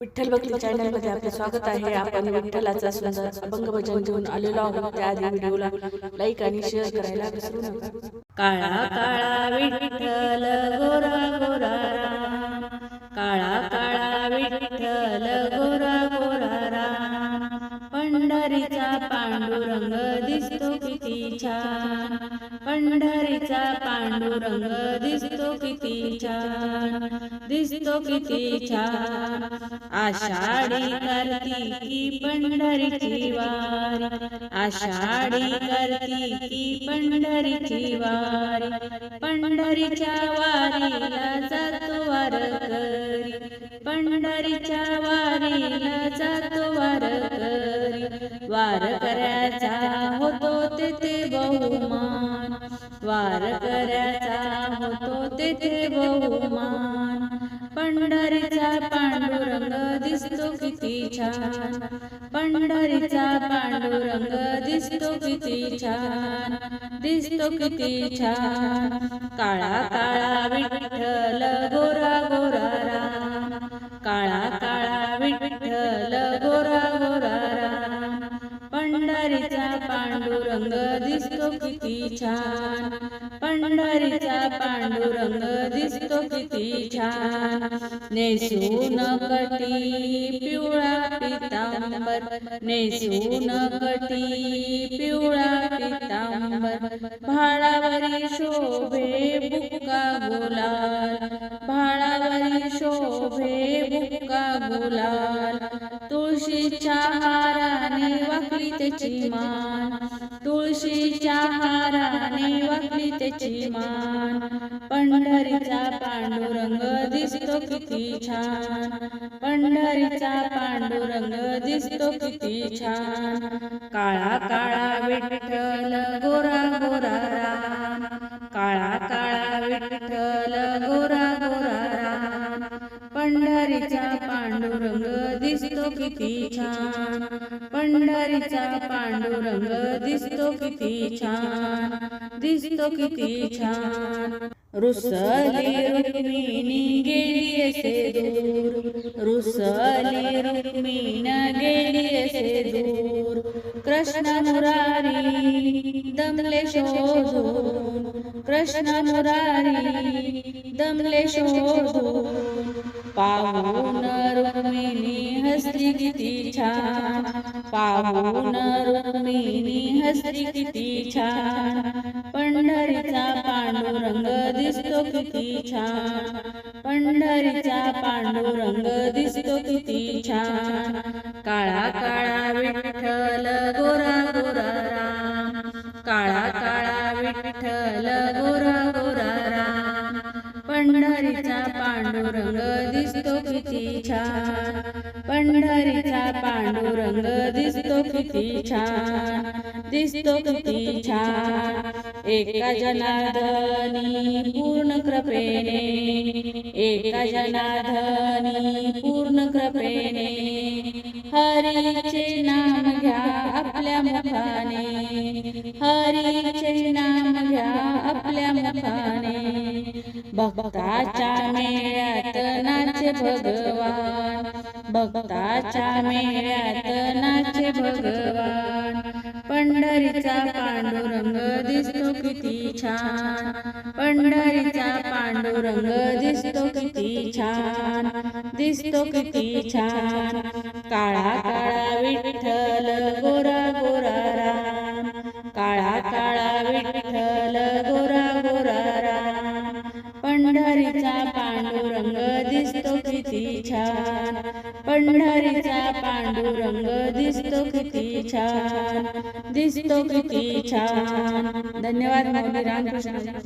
विठ्ठल भक्ती चॅनलमध्ये आपलं स्वागत आहे आपण विठ्ठलाचा सुंदर अभंग भजन घेऊन आलेलो आहोत त्याआधी व्हिडिओला लाईक आणि शेअर करायला विसरू नका काळा काळा विठ्ठल गोरा गोरा राम. काळा काळा विठ्ठल गोरा गोरा राम. पंढरीचा पांडुरंग दिसतो किती छान पंढरीचा पांडुरंग दिसतो किती छान दिसतो किती छान आषाढी कार्तिकी पंढरीची वारी आषाढी कार्तिकी पंढरीची वारी. पंढरीच्या वारीला जातो वारकरी पंढरीच्या वारीला जातो वारकरी. वारकऱ्याचा होतो तेथे बहुमान. वारकऱ्याचा होतो तेथे बहुमान. पंढरीचा पांडुरंग दिसतो किती छान. पंढरीचा पांडुरंग दिसतो किती छान. दिसतो किती छान. काळा काळा विठ्ठल गोरा गोरा राम. काळा काळा किती छान. पंढरीचा पांडुरंग दिसतो किती छान. नेसून कटी पिवळा पितांबर. नेसून कटी पिवळा पितांबर. भाळावरी शोभे बुक्का गुलाल. भाळावरी शोभे बुक्का गुलाल. तुळशीच्या हाराने वाकली त्याची मान. तुळशीच्या हाराने वाकली त्याची मान. पंढरीचा पांडुरंग दिसतो किती छान. पंढरीचा पांडुरंग दिसतो किती छान. काळा काळा विठ्ठल गोरा गोरा राम. काळा काळा विठ्ठल गोरा गोरा राम. पंढरीचा पांडुरंग दिसतो किती छान. पंढरीचा पांडुरंग दिसतो किती छान. दिसतो किती छान. रुसली रुक्मिणी गेली असे दूर. रुसली रुक्मिण गेली असे दूर. कृष्ण मुरारी दमले शोधून. कृष्ण मुरारी दमले शोधून. पाहून रुक्मिणी हसली किती छान पाहून रुक्मिणी हसली किती छान पंढरीचा पांडुरंग दिसतो किती छान पंढरीचा पांडुरंग दिसतो किती छान काळा काळा विठ्ठल गोरा गोरा राम काळा काळा विठ्ठल गोरा गोरा राम पंढरीचा पांडुरंग दिसतो किती छान पंढरीचा पांडुरंग दिसतो किती छान दिसतो किती छान. एका जनार्दनी पूर्ण कृपेने एका जनार्दनी पूर्ण कृपेने हरीचे नाम घ्या आपल्या मुखाने हरीचे नाम घ्या आपल्या मुखाने. भक्ताच्या मेळ्यात नाच भगवान. भक्ताच्या मेळ्यात नाचे भगवान. पंढरीचा पांडुरंग दिसतो किती छान पंढरीचा पांडुरंग दिसतो किती छान दिसतो किती छान काळा काळा विठ्ठल गोरा गोरा राम काळा काळा विठ्ठल गोरा गोरा राम पंढरीचा पांडुरंग दिसतो किती छान. पंढरीचा पांडुरंग दिसतो किती छान दिसतो किती छान. धन्यवाद रामकृष्ण.